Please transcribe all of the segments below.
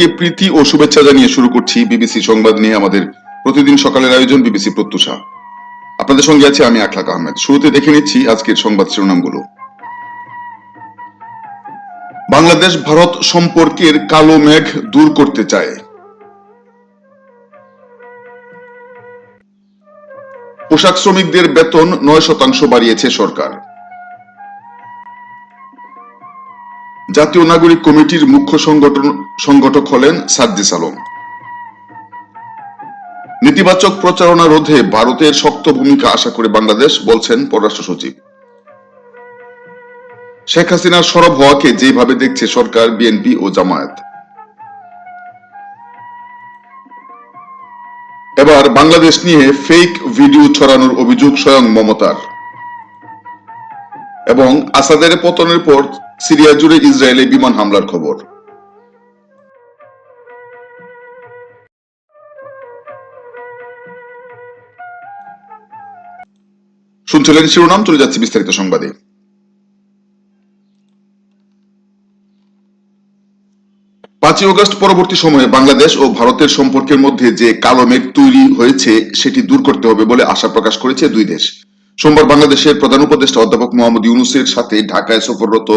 সবাইকে প্রীতি ও শুভেচ্ছা জানিয়ে শুরু করছি বিবিসি সংবাদ নিয়ে আমাদের প্রতিদিন সকালের আয়োজন বিবিসি প্রত্যুষা। আপনাদের সঙ্গে আছে আমি আখলাক আহমেদ। শুরুতে দেখে নিচ্ছি আজকের সংবাদ শিরোনামগুলো। বাংলাদেশ, ভারত সম্পর্কের কালো মেঘ দূর করতে চায়। পোশাক শ্রমিকদের বেতন নয় শতাংশ বাড়িয়েছে সরকার। জাতীয় নাগরিক কমিটির মুখ্য সংগঠন, সংগঠক হলেন সাদ্দিস আলম নেতিবাচক প্রচারণা রোধে ভারতের শক্ত ভূমিকা আশা করে বাংলাদেশ, বলছেন পররাষ্ট্র সচিব। শেখ হাসিনার সরব হওয়াকে যেভাবে দেখছে সরকার, বিএনপি ও জামায়াত। এবার বাংলাদেশ নিয়ে ফেক ভিডিও ছড়ানোর অভিযোগ স্বয়ং মমতার। এবং আসাদের পতনের পর সিরিয়া জুড়ে ইসরায়েলে বিমান হামলার খবর। শুনছিলেন শিরোনাম, চলে যাচ্ছে বিস্তারিত সংবাদে। পাঁচই অগস্ট পরবর্তী সময়ে বাংলাদেশ ও ভারতের সম্পর্কের মধ্যে যে কালো মেঘ তৈরি হয়েছে, সেটি দূর করতে হবে বলে আশা প্রকাশ করেছে দুই দেশ। সোমবার বাংলাদেশের প্রধান উপদেষ্টা অধ্যাপক মোহাম্মদ ইউনুসের সাথে ঢাকায় সফররত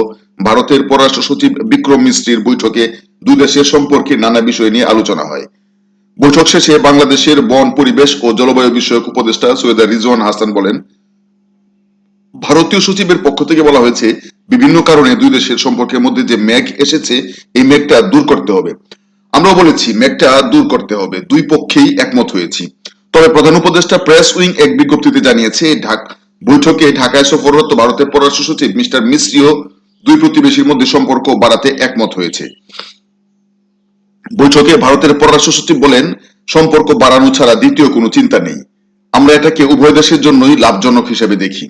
ভারতের পররাষ্ট্র সচিব বিক্রম মিস্ত্রির বৈঠকে দুই দেশের সম্পর্কে নানা বিষয় নিয়ে আলোচনা হয়। বৈঠক শেষে বাংলাদেশের বন, পরিবেশ ও জলবায়ু বিষয়ক উপদেষ্টা সৈয়দা রিজওয়ান হাসান বলেন, ভারতীয় সচিবের পক্ষ থেকে বলা হয়েছে, বিভিন্ন কারণে দুই দেশের সম্পর্কের মধ্যে যে মেঘ এসেছে, এই মেঘটা দূর করতে হবে। আমরাও বলেছি, মেঘটা দূর করতে হবে। দুই পক্ষেই একমত হয়েছি। তবে প্রধান উপদেষ্টা প্রেস উইং এক বিজ্ঞপ্তিতে জানিয়েছে বৈঠকে ঢাকায় সফররত ভারতের পররাষ্ট্র সচিব মিস্টার মিশ্রিও। দুই প্রতিবেশীর মধ্যে সম্পর্ক বাড়াতে একমত হয়েছে। বৈঠকে ভারতের পররাষ্ট্র সচিব বলেন, সম্পর্ক বাড়ানো ছাড়া দ্বিতীয় কোনো চিন্তা নেই। আমরা এটাকে উভয় দেশের জন্যই লাভজনক হিসেবে দেখি।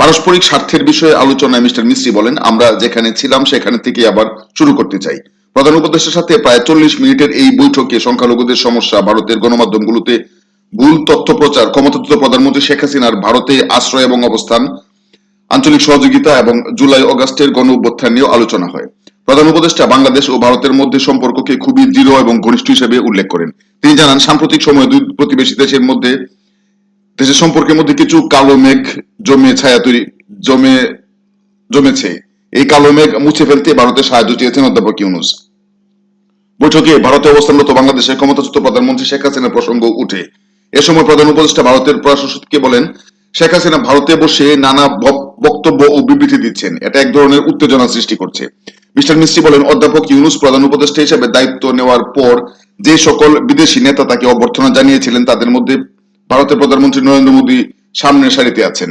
পারস্পরিক স্বার্থের বিষয়ে আলোচনায় মিস্টার মিস্ত্রি বলেন, আমরা যেখানে ছিলাম সেখানে থেকে আবার শুরু করতে চাই। প্রধান উপদেষ্টার সাথে প্রায় চল্লিশ মিনিটের এই বৈঠকে সংখ্যালঘুদের সমস্যা ভারতের গণমাধ্যমগুলোতে ভুল তথ্য প্রচার, ক্ষমতাচ্যুত প্রধানমন্ত্রী শেখ হাসিনার ভারতে আশ্রয় এবং অবস্থান, আঞ্চলিক সহযোগিতা এবং জুলাই অগাস্টের গণ অভ্যুত্থান নিয়েও আলোচনা হয়। প্রধান উপদেষ্টা বাংলাদেশ ও ভারতের মধ্যে সম্পর্ককে খুবই দৃঢ় এবং ঘনিষ্ঠ হিসেবে উল্লেখ করেন। তিনি জানান, সাম্প্রতিক সময়ে দুই প্রতিবেশী দেশের মধ্যে, দেশের সম্পর্কের মধ্যে কিছু কালো মেঘ জমে ছায়া তৈরি, জমে, জমেছে। এই কালো মেঘ মুছে ফেলতে ভারতের সাহায্য চেয়েছেন অধ্যাপক ইউনুস। বৈঠকে ভারতে অবস্থানরত বাংলাদেশের ক্ষমতাচ্যুত প্রধানমন্ত্রী শেখ হাসিনার প্রসঙ্গ উঠে। এ সময় প্রধান উপদেষ্টা ভারতের পররাষ্ট্রকে বলেন, শেখ হাসিনা ভারতে বসে নানা বক্তব্য ও বিবৃতি দিচ্ছেন। এটা এক ধরনের উত্তেজনা সৃষ্টি করছে। মিস্টার মিস্ত্রি বলেন, অধ্যাপক ইউনুস প্রধান উপদেষ্টা হিসেবে দায়িত্ব নেওয়ার পর যে সকল বিদেশি নেতা তাকে অভ্যর্থনা জানিয়েছিলেন, তাদের মধ্যে ভারতের প্রধানমন্ত্রী নরেন্দ্র মোদী সামনের সারিতে আছেন।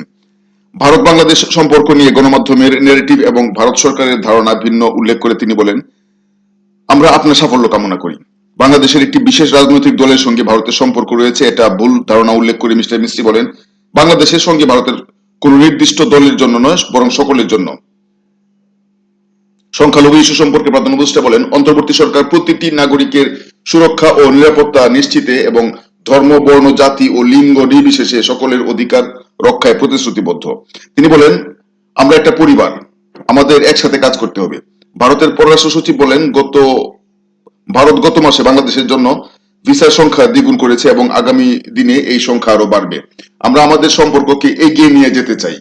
ভারত বাংলাদেশ সম্পর্ক নিয়ে গণমাধ্যমের নেগেটিভ এবং ভারত সরকারের ধারণা ভিন্ন উল্লেখ করে তিনি বলেন, আমরা আপনার সাফল্য কামনা করি। বাংলাদেশের একটি বিশেষ রাজনৈতিক দলের সঙ্গে ভারতের সম্পর্ক রয়েছে, এটা ভুল ধারণা উল্লেখ করে মিস্টার মিস্ত্রি বলেন। বাংলাদেশের সঙ্গে ভারতের কোন নির্দিষ্ট দলের জন্য নয়, বরং সকলের জন্য। সংখ্যালঘু ইস্যু সম্পর্কে প্রধান উপদেষ্টা বলেন, অন্তর্বর্তী সরকার প্রতিটি নাগরিকের সুরক্ষা ও নিরাপত্তা নিশ্চিতে এবং ধর্ম, বর্ণ, জাতি ও লিঙ্গ নির্বিশেষে সকলের অধিকার রক্ষায় প্রতিশ্রুতিবদ্ধ। তিনি বলেন, আমরা একটা পরিবার, আমাদের একসাথে কাজ করতে হবে। ভারতের পররাষ্ট্র সচিব বলেন, গত ভারত গত মাসে বাংলাদেশের জন্য ভিসার সংখ্যা দ্বিগুণ করেছে এবং আগামী দিনে এই সংখ্যা আরও বাড়বে। আমরা আমাদের সম্পর্ককে এগিয়ে নিয়ে যেতে চাই।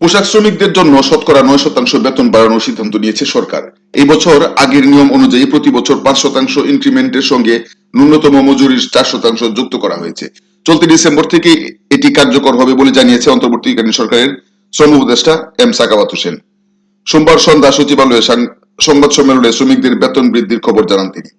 পোশাক শ্রমিকদের জন্য শতকরা নয় শতাংশ বেতন বাড়ানোর সিদ্ধান্ত নিয়েছে সরকার। এই বছর আগের নিয়ম অনুযায়ী প্রতি বছর পাঁচ শতাংশ ইনক্রিমেন্টের সঙ্গে ন্যূনতম মজুরির চার শতাংশ যুক্ত করা হয়েছে। চলতি ডিসেম্বর থেকে এটি কার্যকর হবে বলে জানিয়েছে অন্তর্বর্তীকালীন সরকারের শ্রম উপদেষ্টা এম সাকাওয়াত হোসেন। সোমবার সন্ধ্যা সচিবালয়ে সংবাদ সম্মেলনে শ্রমিকদের বেতন বৃদ্ধির খবর জানান তিনি।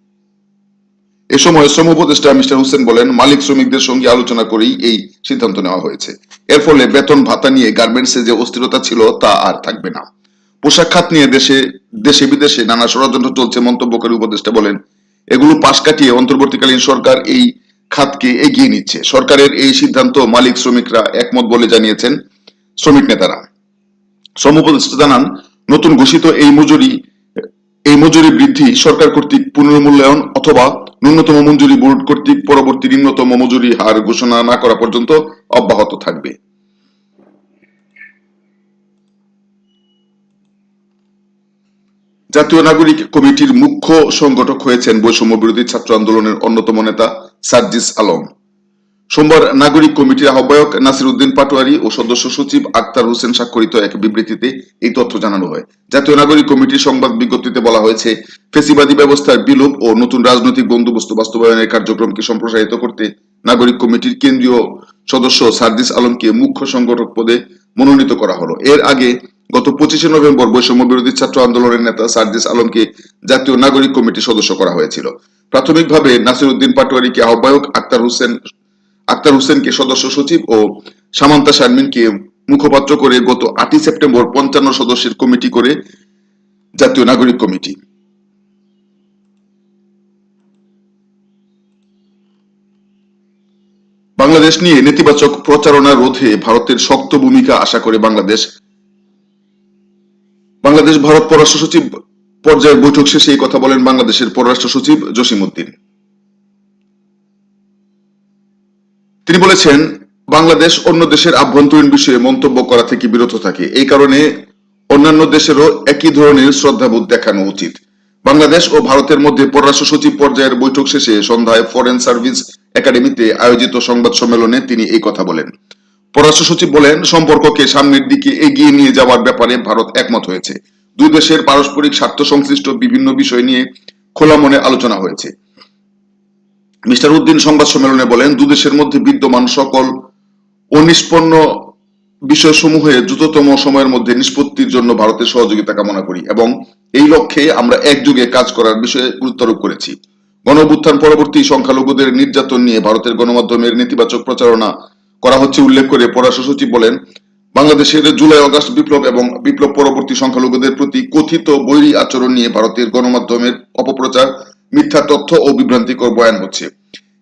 এ সময় শ্রম উপদেষ্টা মিস্টার হোসেন বলেন, মালিক শ্রমিকদের সঙ্গে আলোচনা করেই এই সিদ্ধান্ত নেওয়া হয়েছে। এর ফলে বেতন ভাতা নিয়ে গার্মেন্টসে যে অস্থিরতা ছিল তা আর থাকবে না। পোশাক খাত নিয়ে দেশে দেশে বিদেশে নানা ষড়যন্ত্র চলছে মন্তব্যকারী উপদেষ্টা বলেন, এগুলো পাশ কাটিয়ে অন্তর্বর্তীকালীন সরকার এই খাতকে এগিয়ে নিচ্ছে। সরকারের এই সিদ্ধান্ত মালিক শ্রমিকরা একমত বলে জানিয়েছেন শ্রমিক নেতারা। শ্রম জানান, নতুন ঘোষিত এই মজুরি এই মজুরি বৃদ্ধি সরকার কর্তৃক পুনর্মূল্যায়ন অথবা ন্যূনতম মজুরি বোর্ড কর্তৃক পরবর্তী নিম্নতম মজুরি হার ঘোষণা না করা পর্যন্ত অব্যাহত থাকবে। জাতীয় নাগরিক কমিটির মুখ্য সংগঠক হয়েছেন বৈষম্য বিরোধী ছাত্র আন্দোলনের অন্যতম নেতা। সার্জিস আলম। সোমবার নাগরিক কমিটির আহ্বায়ক নাসির উদ্দিন পাটোয়ারি ও সদস্য সচিব আক্তার হোসেন স্বাক্ষরিত এক বিবৃতিতে এই তথ্য জানানো হয়। জাতীয় নাগরিক কমিটির সংবাদ বিজ্ঞপ্তিতে বলা হয়েছে, ফেসিবাদী ব্যবস্থার বিলোপ ও নতুন রাজনৈতিক বন্দোবস্ত বাস্তবায়নের কার্যক্রমকে সম্প্রসারিত করতে নাগরিক কমিটির কেন্দ্রীয় সদস্য সার্জিস আলমকে মুখ্য সংগঠক পদে মনোনীত করা হলো। এর আগে গত পঁচিশে নভেম্বর বৈষম্য বিরোধী ছাত্র আন্দোলনের নেতা সার্জিস আলমকে জাতীয় নাগরিক কমিটির সদস্য করা হয়েছিল। প্রাথমিকভাবে নাসির উদ্দিন পাটোয়ারিকে আহ্বায়ক আক্তার হোসেন, আক্তার হোসেনকে সদস্য সচিব ও সামান্তা শারমিনকে মুখপাত্র করে গত আটই সেপ্টেম্বর পঞ্চান্ন সদস্যের কমিটি করে জাতীয় নাগরিক কমিটি। বাংলাদেশ নিয়ে নেতিবাচক প্রচারণা রোধে ভারতের শক্ত ভূমিকা আশা করে বাংলাদেশ। বাংলাদেশ ভারত পররাষ্ট্র সচিব পর্যায়ের বৈঠক শেষে এই কথা বলেন বাংলাদেশের পররাষ্ট্র সচিব জসিম উদ্দিন তিনি বলেছেন, বাংলাদেশ অন্য দেশের আভ্যন্তরীণ বিষয়ে মন্তব্য করা থেকে বিরত থাকে। এই কারণে অন্যান্য দেশেরও একই ধরনের শ্রদ্ধাবোধ দেখানো উচিত। বাংলাদেশ ও ভারতের মধ্যে পররাষ্ট্র সচিব পর্যায়ের বৈঠক শেষে সন্ধ্যায় ফরেন সার্ভিস একাডেমিতে আয়োজিত সংবাদ সম্মেলনে তিনি এই কথা বলেন। পররাষ্ট্র সচিব বলেন, সম্পর্ককে সামনের দিকে এগিয়ে নিয়ে যাওয়ার ব্যাপারে ভারত একমত হয়েছে। দুই দেশের পারস্পরিক স্বার্থ সংশ্লিষ্ট বিভিন্ন বিষয় নিয়ে খোলা মনে আলোচনা হয়েছে। মিস্টার উদ্দিন সংবাদ সম্মেলনে বলেন দুদেশের মধ্যে বিদ্যমান সকল অনিষ্পন্ন বিষয়সমূহে দ্রুততম সময়ের মধ্যে নিষ্পত্তির জন্য ভারতের সহযোগিতা কামনা করি এবং এই লক্ষ্যে আমরা একযোগে কাজ করার বিষয়ে গুরুত্বারোপ করেছি। গণঅভ্যুত্থান পরবর্তী সংখ্যালঘুদের নির্যাতন নিয়ে ভারতের গণমাধ্যমের নেতিবাচক প্রচারণা করা হচ্ছে উল্লেখ করে পররাষ্ট্র সচিব বলেন, বাংলাদেশের জুলাই অগাস্ট বিপ্লব এবং বিপ্লব পরবর্তী সংখ্যালঘুদের প্রতি কথিত বৈরী আচরণ নিয়ে ভারতের গণমাধ্যমের অপপ্রচার, মিথ্যা তথ্য ও বিভ্রান্তিকর বয়ান হচ্ছে।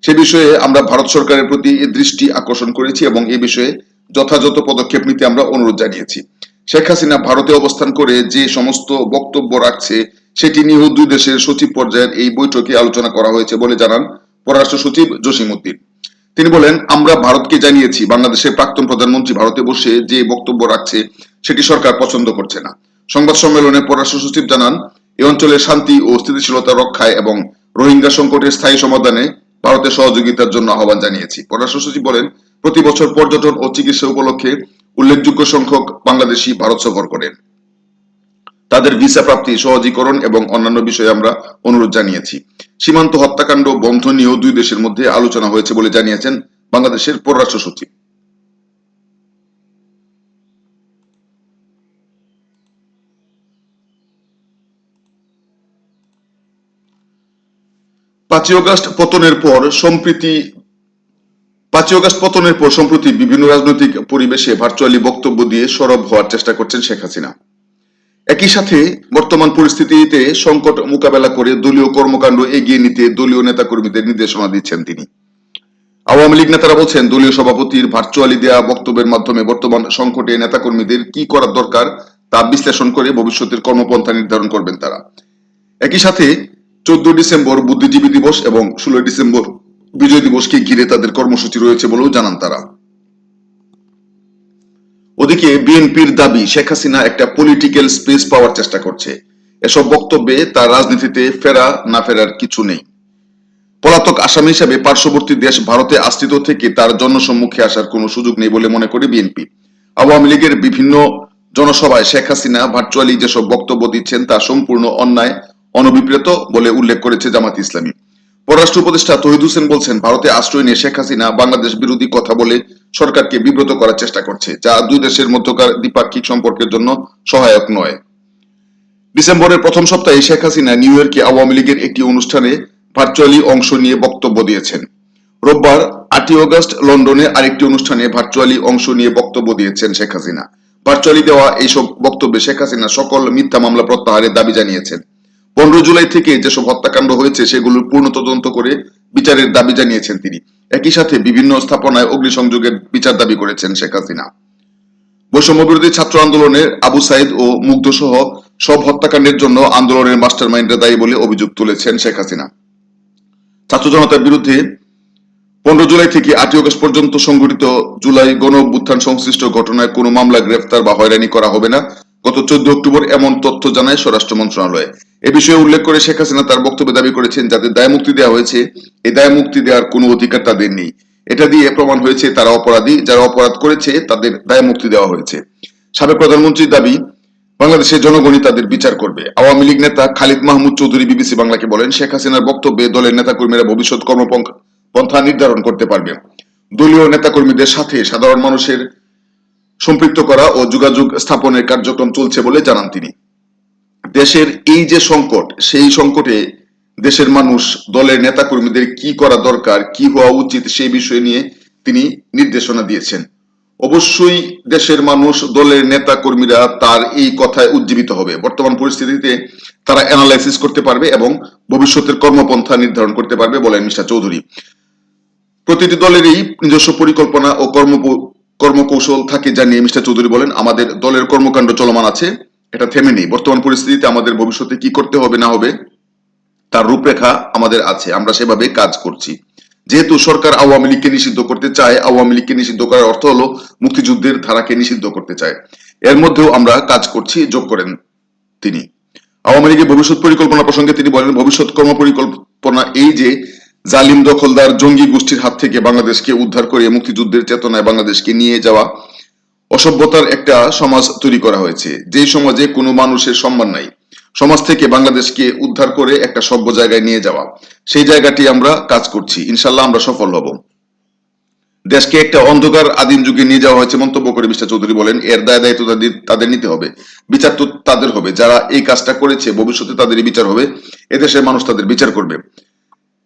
সে বিষয়ে আমরা ভারত সরকারের প্রতি দৃষ্টি আকর্ষণ করেছি এবং এ বিষয়ে যথাযথ পদক্ষেপ নিতে আমরা অনুরোধ জানিয়েছি। শেখ হাসিনা ভারতে অবস্থান করে যে সমস্ত বক্তব্য রাখছে সেটি নিয়েও দুই দেশের সচিব পর্যায়ের এই বৈঠকে আলোচনা করা হয়েছে বলে জানান পররাষ্ট্র সচিব জসিম উদ্দিন। তিনি বলেন, আমরা ভারতকে জানিয়েছি, বাংলাদেশের প্রাক্তন প্রধানমন্ত্রী ভারতে বসে যে বক্তব্য রাখছে, সেটি সরকার পছন্দ করছে না। সংবাদ সম্মেলনে পররাষ্ট্র সচিব জানান, এ অঞ্চলের শান্তি ও স্থিতিশীলতা রক্ষায় এবং রোহিঙ্গা সংকটের স্থায়ী সমাধানে ভারতের সহযোগিতার জন্য আহ্বান জানিয়েছি। পররাষ্ট্র সচিব বলেন প্রতি বছর পর্যটন ও চিকিৎসা উপলক্ষে উল্লেখযোগ্য সংখ্যক বাংলাদেশি ভারত সফর করেন। তাদের ভিসা প্রাপ্তি সহজীকরণ এবং অন্যান্য বিষয়ে আমরা অনুরোধ জানিয়েছি। সীমান্ত হত্যাকাণ্ড বন্ধ নিয়েও দুই দেশের মধ্যে আলোচনা হয়েছে বলে জানিয়েছেন বাংলাদেশের পররাষ্ট্র সচিব। পাঁচই অগস্ট পতনের পর সম্প্রীতি, পাঁচই অগস্ট পতনের পর সম্প্রতি বিভিন্ন রাজনৈতিক পরিবেশে ভার্চুয়ালি বক্তব্য দিয়ে সরব হওয়ার চেষ্টা করছেন শেখ হাসিনা। একই সাথে বর্তমান পরিস্থিতিতে সংকট মোকাবেলা করে দলীয় কর্মকাণ্ড এগিয়ে নিতে দলীয় নেতাকর্মীদের নির্দেশনা দিচ্ছেন তিনি। আওয়ামী লীগ নেতারা বলছেন, দলীয় সভাপতির ভার্চুয়ালি দেয়া বক্তব্যের মাধ্যমে বর্তমান সংকটে নেতাকর্মীদের কি করার দরকার তা বিশ্লেষণ করে ভবিষ্যতের কর্মপন্থা নির্ধারণ করবেন তারা। একই সাথে চোদ্দ ডিসেম্বর বুদ্ধিজীবী দিবস এবং ষোলোই ডিসেম্বর বিজয় দিবসকে ঘিরে তাদের কর্মসূচি রয়েছে বলেও জানান তারা। ওদিকে বিএনপির দাবি, শেখ হাসিনা একটা পলিটিক্যাল স্পেস পাওয়ার চেষ্টা করছে। এসব বক্তব্যে তার রাজনীতিতে ফেরা না ফেরার কিছু নেই। পলাতক আসামি হিসাবে পার্শ্ববর্তী দেশ ভারতে আশ্রিত থেকে তার জনসম্মুখে আসার কোনো সুযোগ নেই বলে মনে করে বিএনপি। আওয়ামী লীগের বিভিন্ন জনসভায় শেখ হাসিনা ভার্চুয়ালি যেসব বক্তব্য দিচ্ছেন তা সম্পূর্ণ অন্যায়, অনভিপ্রেত বলে উল্লেখ করেছে জামাত ইসলামী। পররাষ্ট্র উপদেষ্টা তহিদ হোসেন বলছেন, ভারতে আশ্রয় নিয়ে শেখ হাসিনা বাংলাদেশ বিরোধী কথা বলে সরকারকে বিব্রত করার চেষ্টা করছে, যা দুই দেশের মধ্যকার দ্বিপাক্ষিক সম্পর্কের জন্য সহায়ক নয়। ডিসেম্বরের প্রথম সপ্তাহে শেখ হাসিনা নিউ ইয়র্কে আওয়ামী লীগের একটি অনুষ্ঠানে ভার্চুয়ালি অংশ নিয়ে বক্তব্য দিয়েছেন। রোববার আটই অগস্ট লন্ডনে আরেকটি অনুষ্ঠানে ভার্চুয়ালি অংশ নিয়ে বক্তব্য দিয়েছেন শেখ হাসিনা। ভার্চুয়ালি দেওয়া এইসব বক্তব্যে শেখ হাসিনা সকল মিথ্যা মামলা প্রত্যাহারের দাবি জানিয়েছেন। পনেরো জুলাই থেকে যেসব হত্যাকাণ্ড হয়েছে, সেগুলোর পূর্ণ তদন্ত করে বিচারের দাবি জানিয়েছেন তিনি। একই সাথে বিভিন্ন স্থাপনায় অগ্নিসংযোগের বিচার দাবি করেছেন শেখ হাসিনা। বৈষম্য বিরোধী ছাত্র আন্দোলনের আবু সাইদ ও মুগ্ধ সহ সব হত্যাকাণ্ডের জন্য আন্দোলনের মাস্টার মাইন্ডরা দায়ী বলে অভিযোগ তুলেছেন শেখ হাসিনা। ছাত্র জনতার বিরুদ্ধে পনেরো জুলাই থেকে আটই অগস্ট পর্যন্ত সংঘটিত জুলাই গণ সংশ্লিষ্ট ঘটনায় কোনো মামলা, গ্রেফতার বা হয়রানি করা হবে না। গত চোদ্দ অক্টোবর এমন তথ্য জানায় স্বরাষ্ট্র মন্ত্রণালয়। এ বিষয়ে উল্লেখ করে শেখ হাসিনা তার বক্তব্যে দাবি করেছেন যাদের দায় মুক্তি দেওয়া হয়েছে। এই দায় মুক্তি দেওয়ার কোনো অধিকার তাদের নেই। এটা দিয়ে প্রমাণ হয়েছে তারা অপরাধী, যারা অপরাধ করেছে তাদের দায় মুক্তি দেওয়া হয়েছে। সাবেক প্রধানমন্ত্রীর দাবি, বাংলাদেশের জনগণই তাদের বিচার করবে। আওয়ামী লীগ নেতা খালিদ মাহমুদ চৌধুরী বিবিসি বাংলাকে বলেন, শেখ হাসিনার বক্তব্যে দলের নেতাকর্মীরা ভবিষ্যৎ কর্মপন্থা নির্ধারণ করতে পারবে। দলীয় নেতাকর্মীদের সাথে সাধারণ মানুষের সম্পৃক্ত করা ও যোগাযোগ স্থাপনের কার্যক্রম চলছে বলে জানান তিনি। দেশের এই যে সংকট, সেই সংকটে দেশের মানুষ, দলের নেতাকর্মীদের কি করা দরকার, কি হওয়া উচিত সেই বিষয় নিয়ে তিনি নির্দেশনা দিয়েছেন। অবশ্যই দেশের মানুষ, দলের নেতা কর্মীরা তার এই কথায় উজ্জীবিত হবে। বর্তমান পরিস্থিতিতে তারা অ্যানালাইসিস করতে পারবে এবং ভবিষ্যতের কর্মপন্থা নির্ধারণ করতে পারবে বলেন মিস্টার চৌধুরী। প্রতিটি দলেরই নিজস্ব পরিকল্পনা ও কর্ম কর্মকৌশল থাকে জানিয়ে মিস্টার চৌধুরী বলেন, আমাদের দলের কর্মকাণ্ড চলমান আছে, এটা থেমে নেই। বর্তমান পরিস্থিতিতে আমাদের ভবিষ্যতে কি করতে হবে না হবে, তার রূপরেখা আমাদের আছে, আমরা সেভাবে কাজ করছি। যেহেতু সরকার আওয়ামী লীগকে নিষিদ্ধ করতে চায়, আওয়ামী লীগকে নিষিদ্ধ করার অর্থ হলো মুক্তিযুদ্ধের ধারাকে নিষিদ্ধ করতে চায়। এর মধ্যেও আমরা কাজ করছি, যোগ করেন তিনি। আওয়ামী লীগের ভবিষ্যৎ পরিকল্পনা প্রসঙ্গে তিনি বলেন, ভবিষ্যৎ কর্ম পরিকল্পনা এই যে জালিম দখলদার জঙ্গি গোষ্ঠীর হাত থেকে বাংলাদেশকে উদ্ধার করে মুক্তিযুদ্ধের চেতনায় বাংলাদেশকে নিয়ে যাওয়া অসভ্যতার একটা সমাজ তৈরি করা হয়েছে। যেই সমাজে কোনো মানুষের সম্মান নাই। সমাজ থেকে বাংলাদেশকে উদ্ধার করে একটা সভ্য জায়গায় নিয়ে যাওয়া। সেই জায়গাটি আমরা কাজ করছি। ইনশাল্লাহ আমরা সফল হব। দেশকে একটা অন্ধকার আদিম যুগে নিয়ে যাওয়া হয়েছে মন্তব্য করে মিস্টার চৌধুরী বলেন, এর দায় দায়িত্ব তাদের তাদের নিতে হবে। বিচার তো তাদের হবে। যারা এই কাজটা করেছে, ভবিষ্যতে তাদেরই বিচার হবে। এদেশের মানুষ তাদের বিচার করবে।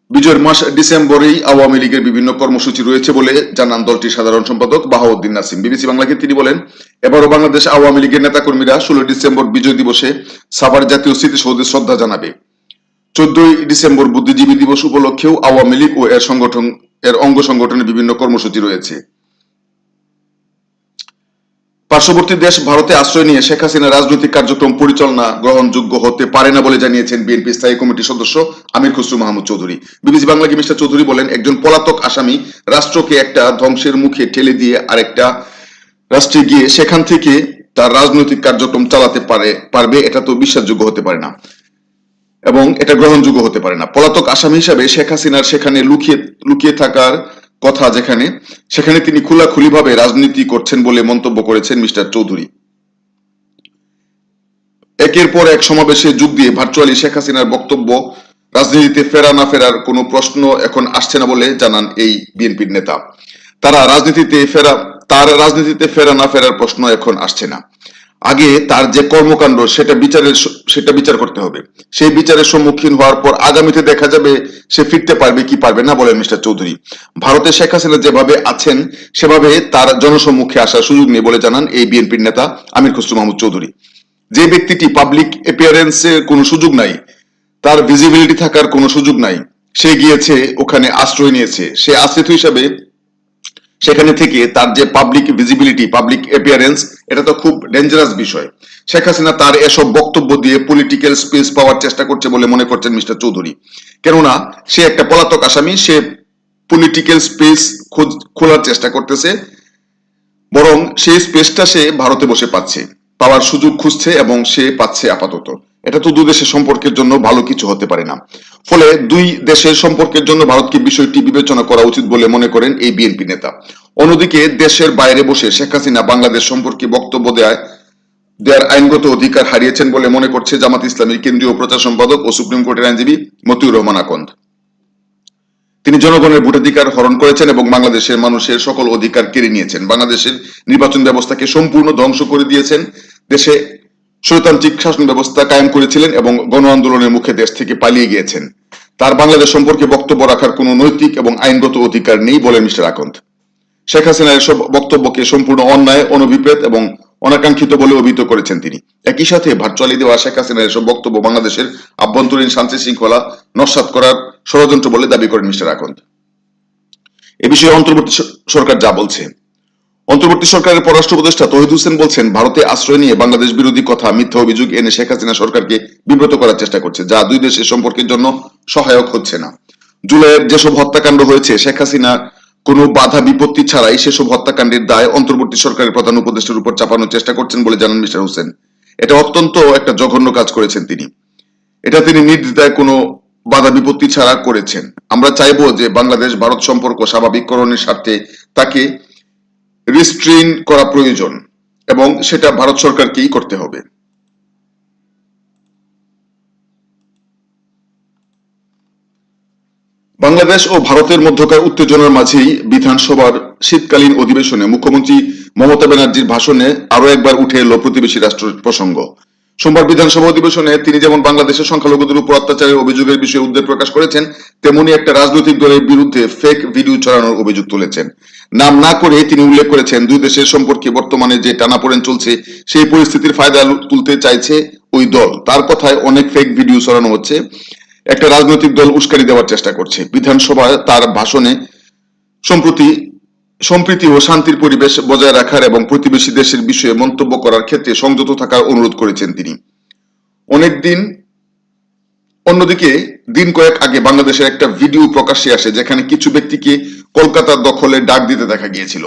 বিজয়ের মাস ডিসেম্বরেই আওয়ামী লীগের বিভিন্ন কর্মসূচি রয়েছে বলে জানান দলটির সাধারণ সম্পাদক বাহাউদ্দিন নাসিম। বিবিসি বাংলাকে তিনি বলেন, এবারও বাংলাদেশ আওয়ামী লীগের নেতাকর্মীরা ষোলো ডিসেম্বর বিজয় দিবসে সাভার জাতীয় স্মৃতিসৌধে শ্রদ্ধা জানাবে। চোদ্দই ডিসেম্বর বুদ্ধিজীবী দিবস উপলক্ষেও আওয়ামী লীগ ও এর সংগঠন, এর অঙ্গ সংগঠনের বিভিন্ন কর্মসূচি রয়েছে। পার্শ্ববর্তী দেশ ভারতে আশ্রয় নিয়ে শেখ হাসিনা রাজনৈতিক কার্যক্রম পরিচালনা গ্রহণযোগ্য হতে পারে না বলে জানিয়েছেন বিএনপি স্থায়ী কমিটির সদস্য আমির খসরু মাহমুদ চৌধুরী। বিবিসি বাংলাকে মিস্টার চৌধুরী বলেন, একজন পলাতক আসামি রাষ্ট্রকে একটা ধ্বংসের মুখে ঠেলে দিয়ে আরেকটা রাষ্ট্রে গিয়ে সেখান থেকে তার রাজনৈতিক কার্যক্রম চালাতে পারে, পারবে, এটা তো বিশ্বাসযোগ্য হতে পারে না। এবং এটা গ্রহণযোগ্য হতে পারে না। পলাতক আসামি হিসাবে শেখ হাসিনার সেখানে লুকিয়ে লুকিয়ে থাকার কথা যেখানে, সেখানে তিনি খোলাখুলি ভাবে রাজনীতি করছেন বলে মন্তব্য করেছেন মিস্টার চৌধুরী। একের পর এক সমাবেশে যোগ দিয়ে ভার্চুয়ালি শেখ হাসিনার বক্তব্য, রাজনীতিতে ফেরা না ফেরার কোনো প্রশ্ন এখন আসছে না বলে জানান এই বিএনপির নেতা। তারা রাজনীতিতে ফেরা, তার রাজনীতিতে ফেরা না ফেরার প্রশ্ন এখন আসছে না। আগে তার যে কর্মকাণ্ড, সেটা বিচারের সেটা বিচার করতে হবে। সেই বিচারের সম্মুখীন হওয়ার পর আগামীতে দেখা যাবে সে ফিরতে পারবে কি পারবে না বলেন মিস্টার চৌধুরী। ভারতে শেখ হাসিনা যেভাবে আছেন, সেভাবে তার জনসম্মুখে আসার সুযোগ নেই বলে জানান এই বিএনপির নেতা আমির খসরু মাহমুদ চৌধুরী। যে ব্যক্তিটি পাবলিক এপিয়ারেন্সের কোনো সুযোগ নাই, তার ভিজিবিলিটি থাকার কোনো সুযোগ নাই, সে গিয়েছে, ওখানে আশ্রয় নিয়েছে। সে আশ্রিত হিসাবে সেখানে থেকে তার যে পাবলিক ভিজিবিলিটি পাবলিক অ্যাপিয়ারেন্স এটা তো খুব ডেঞ্জারাস বিষয়। শেখ হাসিনা তার এসব বক্তব্য দিয়ে পলিটিক্যাল স্পেস পাওয়ার চেষ্টা করছে বলে মনে করছেন মিস্টার চৌধুরী। কেননা, সে একটা পলাতক আসামি, সে পলিটিক্যাল স্পেস খোলার চেষ্টা করতেছে, বরং সেই স্পেসটা সে ভারতে বসে পাচ্ছে, পাওয়ার সুযোগ খুঁজছে এবং সে পাচ্ছে আপাতত। এটা তো দু দেশের সম্পর্কের জন্য ভালো কিছু হতে পারে না। ফলে দুই দেশের সম্পর্কের জন্য ভারতকে বিষয়টি বিবেচনা করা উচিত বলে মনে করেন এই বিএনপি নেতা। অন্যদিকে দেশের বাইরে বসে শেখ হাসিনা বাংলাদেশ সম্পর্কে বক্তব্য দেয় দেয়ার আইনগত অধিকার হারিয়েছেন বলে মনে করছে জামাত ইসলামীর কেন্দ্রীয় প্রচার সম্পাদক ও সুপ্রিম কোর্টের আইনজীবী মতিউর রহমান আকন্দ। তিনি জনগণের ভোটাধিকার হরণ করেছেন এবং বাংলাদেশের মানুষের সকল অধিকার কেড়ে নিয়েছেন। বাংলাদেশের নির্বাচন ব্যবস্থাকে সম্পূর্ণ ধ্বংস করে দিয়েছেন দেশে স্বৈরতান্ত্রিক শাসন ব্যবস্থা কায়েম করেছিলেন এবং গণ আন্দোলনের মুখে দেশ থেকে পালিয়ে গিয়েছেন। তার বাংলাদেশ সম্পর্কে বক্তব্য রাখার কোনো নৈতিক এবং আইনগত অধিকার নেই বলেন মিস্টার আকন্দ। শেখ হাসিনা এসব বক্তব্যকে সম্পূর্ণ অন্যায় অনভিপ্রেত এবং অনাকাঙ্ক্ষিত বলে অভিহিত করেছেন তিনি। একই সাথে ভার্চুয়ালি দেওয়া শেখ হাসিনার এসব বক্তব্য বাংলাদেশের আভ্যন্তরীণ শান্তি শৃঙ্খলা নস্বাত করার ষড়যন্ত্র বলে দাবি করেন মিস্টার আকন্দ। এ বিষয়ে অন্তর্বর্তী সরকার যা বলছে। অন্তর্বর্তী সরকারের পররাষ্ট্র উপদেষ্টা তহিদ হোসেন বলছেন, ভারতে আশ্রয় নিয়ে বাংলাদেশ বিরোধী কথা, মিথ্যা অভিযোগ এনে শেখ হাসিনা সরকারকে বিব্রত করার চেষ্টা করছে, যা দুই দেশের সম্পর্কের জন্য সহায়ক হচ্ছে না। জুলাইয়ের যেসব হত্যাকাণ্ড হয়েছে, শেখ হাসিনা কোনো বাধা বিপত্তি ছাড়াই সেসব হত্যাকাণ্ডের দায় অন্তর্বর্তী সরকারের প্রধান উপদেষ্টার উপর চাপানোর চেষ্টা করছেন বলে জানান মিস্টার হোসেন। এটা অত্যন্ত একটা জঘন্য কাজ করেছেন তিনি। এটা তিনি নির্দ্বিধায় কোনো বাধা বিপত্তি ছাড়া করেছেন। আমরা চাইব যে বাংলাদেশ ভারত সম্পর্ক স্বাভাবিককরণের স্বার্থে তাকে রিস্ট্রেন করা প্রয়োজন এবং সেটা ভারত সরকারকেই করতে হবে। বাংলাদেশ ও ভারতের মধ্যকার উত্তেজনার মাঝেই বিধানসভার শীতকালীন অধিবেশনে মুখ্যমন্ত্রী মমতা ব্যানার্জির ভাষণে আরও একবার উঠে এলো প্রতিবেশী রাষ্ট্রের প্রসঙ্গ। সোমবার বিধানসভা অধিবেশনে তিনি যেমন বাংলাদেশের সংখ্যালঘুদের উপর অত্যাচারের অভিযোগের বিষয়ে উদ্বেগ প্রকাশ করেছেন, তেমনি একটা রাজনৈতিক দলের বিরুদ্ধে ফেক ভিডিও ছড়ানোর অভিযোগ তুলেছেন। নাম না করে তিনি উল্লেখ করেছেন, দুই দেশের সম্পর্কে বর্তমানে যে টানাপোড়েন চলছে, সেই পরিস্থিতির ফায়দা তুলতে চাইছে ওই দল। তার কথায় অনেক ফেক ভিডিও ছড়ানো হচ্ছে। একটা রাজনৈতিক দল উস্কানি দেওয়ার চেষ্টা করছে। বিধানসভায় তার ভাষণে সম্প্রতি সম্প্রীতি ও শান্তির পরিবেশ বজায় রাখার এবং প্রতিবেশী দেশের বিষয়ে মন্তব্য করার ক্ষেত্রে সংযত থাকার অনুরোধ করেছেন তিনি। অনেকদিন অন্যদিকে দিন কয়েক আগে বাংলাদেশের একটা ভিডিও প্রকাশ্যে আসে যেখানে কিছু ব্যক্তিকে কলকাতার দখলে ডাক দিতে দেখা গিয়েছিল।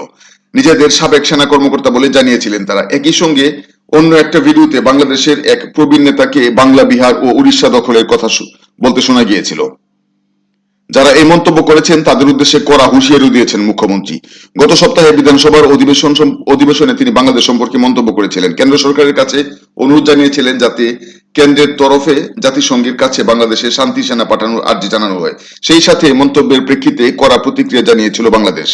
নিজেদের সাবেক সেনা কর্মকর্তা বলে জানিয়েছিলেন তারা। একই সঙ্গে অন্য একটা ভিডিওতে বাংলাদেশের এক প্রবীণ নেতাকে বাংলা, বিহার ও উড়িষ্যা দখলের কথা বলতে শোনা গিয়েছিল। যারা এই মন্তব্য করেছেন, তাদের উদ্দেশ্যে কড়া হুঁশিয়ারি দিয়েছেন মুখ্যমন্ত্রী। গত সপ্তাহে বিধানসভার অধিবেশন অধিবেশনে তিনি বাংলাদেশ সম্পর্কে মন্তব্য করেছিলেন। কেন্দ্র সরকারের কাছে অনুরোধ জানিয়েছিলেন যাতে কেন্দ্রের তরফে জাতিসংঘের কাছে বাংলাদেশে শান্তি সেনা পাঠানোর আর্জি জানানো হয়। সেই সাথে মন্তব্যের প্রেক্ষিতে কড়া প্রতিক্রিয়া জানিয়েছিল বাংলাদেশ।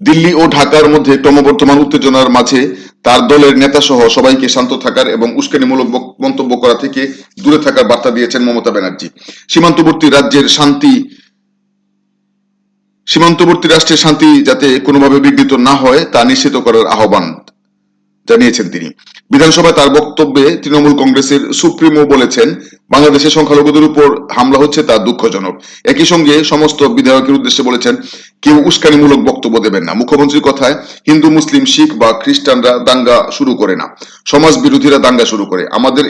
দিল্লি ও ঢাকার মধ্যে ক্রমবর্ধমান উত্তেজনার মাঝে তার দলের নেতা সহ সবাইকে শান্ত থাকার এবং উস্কানিমূলক মন্তব্য করা থেকে দূরে থাকার বার্তা দিয়েছেন মমতা ব্যানার্জি। সীমান্তবর্তী রাজ্যের শান্তি, সীমান্তবর্তী রাষ্ট্রের শান্তি যাতে কোনোভাবে বিঘ্নিত না হয়, তা নিশ্চিত করার আহ্বান। জানিয়েছেন তিনি। বিধানসভায় তার বক্তব্যে তৃণমূল কংগ্রেসের সুপ্রিমো বলেছেন বাংলাদেশের সংখ্যালঘুদের উপর হামলা হচ্ছে তা দুঃখজনক। একই সঙ্গে সমস্ত বিধায়কের উদ্দেশ্যে বলেছেন, কেউ উস্কানিমূলক বক্তব্য দেবেন না। মুখ্যমন্ত্রীর কথায় হিন্দু, মুসলিম, শিখ বা খ্রিস্টানরা দাঙ্গা শুরু করে না। সমাজ বিরোধীরা দাঙ্গা শুরু করে। আমাদের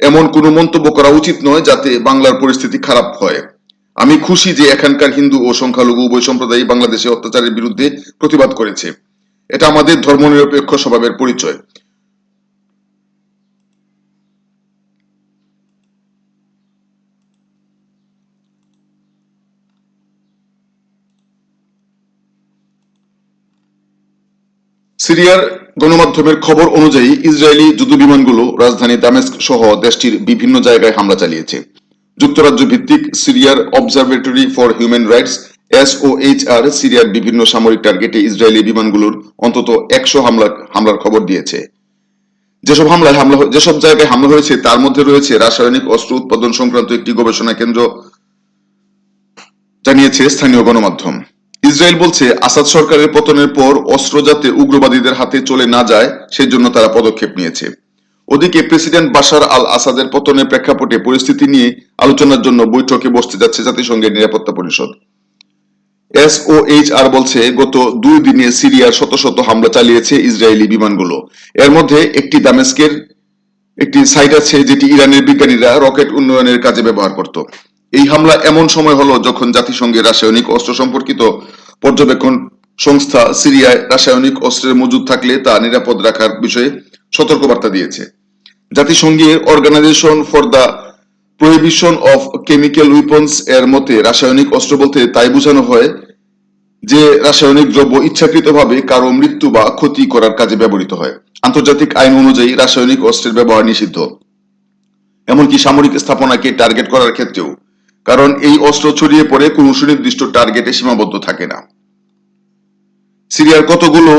এমন কোনো মন্তব্য করা উচিত নয় যাতে বাংলার পরিস্থিতি খারাপ হয়। আমি খুশি যে এখানকার হিন্দু ও সংখ্যালঘু উভয় সম্প্রদায় বাংলাদেশে অত্যাচারের বিরুদ্ধে প্রতিবাদ করেছে। এটা আমাদের ধর্মনিরপেক্ষ স্বভাবের পরিচয়। সিরিয়ার গণমাধ্যমের খবর অনুযায়ী ইসরায়েলি যুদ্ধ বিমানগুলো রাজধানী দামেস্ক সহ দেশটির বিভিন্ন জায়গায় হামলা চালিয়েছে। যুক্তরাজ্য ভিত্তিক সিরিয়ার observatory for human rights SOHR সিরিয়ার বিভিন্ন সামরিক টার্গেটে ইসরায়েলি বিমানগুলোর অন্তত একশো হামলা, হামলার খবর দিয়েছে। যেসব হামলায় হামলা যেসব জায়গায় হামলা হয়েছে, তার মধ্যে রয়েছে রাসায়নিক অস্ত্র উৎপাদন সংক্রান্ত একটি গবেষণা কেন্দ্র, জানিয়েছে স্থানীয় গণমাধ্যম। ইসরায়েল বলছে, আসাদ সরকারের পতনের পর অস্ত্র যাতে উগ্রবাদীদের হাতে চলে না যায়, সেজন্য তারা পদক্ষেপ নিয়েছে। ওদিকে প্রেসিডেন্ট বাশার আল আসাদের পতনের প্রেক্ষাপটে পরিস্থিতি নিয়ে আলোচনার জন্য বৈঠকে বসতে যাচ্ছে জাতিসংঘের নিরাপত্তা পরিষদ। এসওএইচআর বলছে, গত দুই দিনে সিরিয়ার শত শত হামলা চালিয়েছে ইসরায়েলি বিমানগুলো। এর মধ্যে একটি দামেস্কের একটি সাইট আছে যেটি ইরানের বিজ্ঞানীরা রকেট উন্নয়নের কাজে ব্যবহার করত। এই হামলা এমন সময় হলো যখন জাতিসংঘের রাসায়নিক অস্ত্র সম্পর্কিত পর্যবেক্ষণ সংস্থা সিরিয়ায় রাসায়নিক অস্ত্রের মজুদ থাকলে তা নিরাপদ রাখার বিষয়ে সতর্কবার্তা দিয়েছে। জাতিসংঘের organisation for the prohibition of chemical weapons এর মতে রাসায়নিক অস্ত্র বলতে তাই বোঝানো হয় যে রাসায়নিক দ্রব্য ইচ্ছাকৃতভাবে কারও মৃত্যু বা ক্ষতি করার কাজে ব্যবহৃত হয়। আন্তর্জাতিক আইন অনুযায়ী রাসায়নিক অস্ত্রের ব্যবহার নিষিদ্ধ। এমনকি সামরিক স্থাপনাকে টার্গেট করার ক্ষেত্রেও, কারণ এই অস্ত্র ছড়িয়ে পড়ে কোনো সুনির্দিষ্ট টার্গেটে সীমাবদ্ধ থাকে না। সিরিয়ার কতগুলো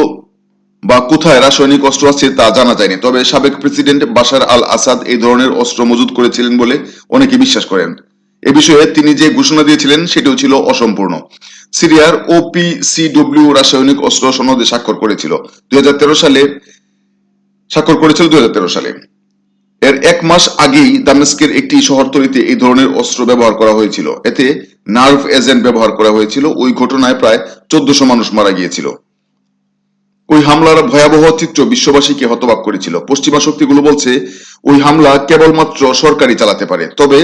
বা কোথায় রাসায়নিক অস্ত্র আছে তা জানা যায়নি। তবে সাবেক প্রেসিডেন্ট বাশার আল আসাদ এই ধরনের অস্ত্র মজুত করেছিলেন বলে অনেকে বিশ্বাস করেন। এ বিষয়ে তিনি যে ঘোষণা দিয়েছিলেন, সেটিও ছিল অসম্পূর্ণ। সিরিয়ার ওপিসিডব্লিউ রাসায়নিক অস্ত্র সনদে স্বাক্ষর করেছিল। দুই হাজার তেরো সালে স্বাক্ষর করেছিল দুই হাজার তেরো সালে। এর এক মাস আগেই দামেস্কের একটি শহরতলিতে এই ধরনের অস্ত্র ব্যবহার করা হয়েছিল। এতে নার্ভ এজেন্ট ব্যবহার করা হয়েছিল। ওই ঘটনায় প্রায় চোদ্দশো মানুষ মারা গিয়েছিল। ওই হামলার ভয়াবহ চিত্র বিশ্ববাসীকে হতবাক করেছিল। পশ্চিমা শক্তিগুলো বলছে, ওই হামলা কেবলমাত্র সরকারই চালাতে পারে। তবে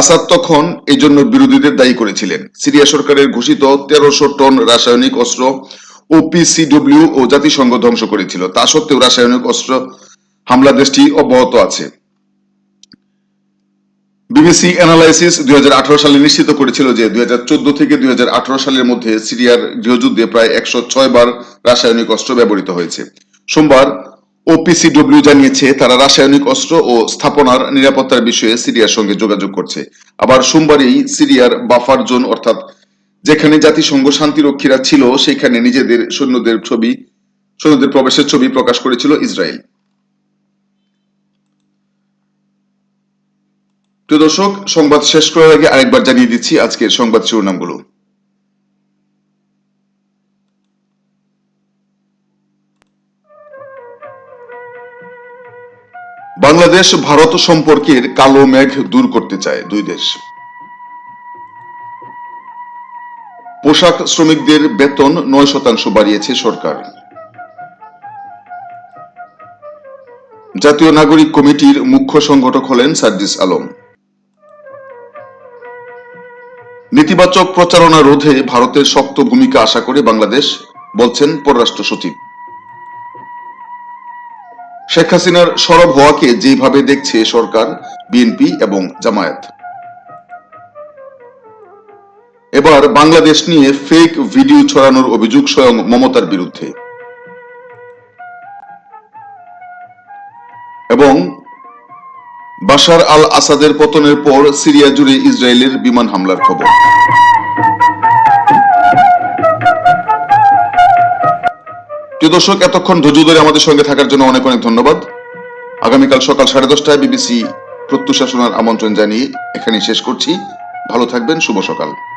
আসাদ তখন এই জন্য বিরোধীদের দায়ী করেছিলেন। সিরিয়া সরকারের ঘোষিত তেরোশো টন রাসায়নিক অস্ত্র ওপিসিডব্লিউ ও জাতিসংঘ ধ্বংস করেছিল। তা সত্ত্বেও রাসায়নিক অস্ত্র হামলা দেশটি অব্যাহত আছে। বিবিসি অ্যানালাইসিস দুই সালে নিশ্চিত করেছিল যে দুই হাজার চোদ্দ থেকে দুই হাজার আঠারো সালের মধ্যে সিরিয়ার গৃহযুদ্ধে প্রায় একশো ছয় বার রাসায়নিক অস্ত্র ব্যবহৃত হয়েছে। সোমবার ওপিসিডব্লিউ জানিয়েছে তারা রাসায়নিক অস্ত্র ও স্থাপনার নিরাপত্তার বিষয়ে সিরিয়ার সঙ্গে যোগাযোগ করছে। আবার সোমবারই সিরিয়ার বাফার জোন অর্থাৎ যেখানে জাতিসংঘ শান্তিরক্ষীরা ছিল, সেখানে নিজেদের সৈন্যদের ছবি, সৈন্যদের প্রবেশের ছবি প্রকাশ করেছিল ইসরায়েল। প্রিয় দর্শক, সংবাদ শেষ করার আগে আরেকবার জানিয়ে দিচ্ছি আজকের সংবাদ শিরোনামগুলো। বাংলাদেশ, ভারত সম্পর্কের কালো মেঘ দূর করতে চায় দুই দেশ। পোশাক শ্রমিকদের বেতন নয় শতাংশ বাড়িয়েছে সরকার। জাতীয় নাগরিক কমিটির মুখ্য সংগঠক হলেন সার্জিস আলম। নেতিবাচক প্রচারণা রোধে ভারতের শক্ত ভূমিকা আশা করে বাংলাদেশ, বলছেন পররাষ্ট্র সচিব। শেখ হাসিনার সরব হওয়াকে যেভাবে দেখছে সরকার, বিএনপি এবং জামায়াত। এবার বাংলাদেশ নিয়ে ফেক ভিডিও ছড়ানোর অভিযোগ স্বয়ং মমতার বিরুদ্ধে। এবং বাশার আল আসাদের পতনের পর সিরিয়া জুড়ে ইসরায়েলের বিমান হামলার খবর। প্রিয় দর্শক, এতক্ষণ ধৈর্য ধরে আমাদের সঙ্গে থাকার জন্য অনেক অনেক ধন্যবাদ। আগামীকাল সকাল সাড়ে দশটায় বিবিসি প্রত্যুষা শোনার আমন্ত্রণ জানিয়ে এখানেই শেষ করছি। ভালো থাকবেন, শুভ সকাল।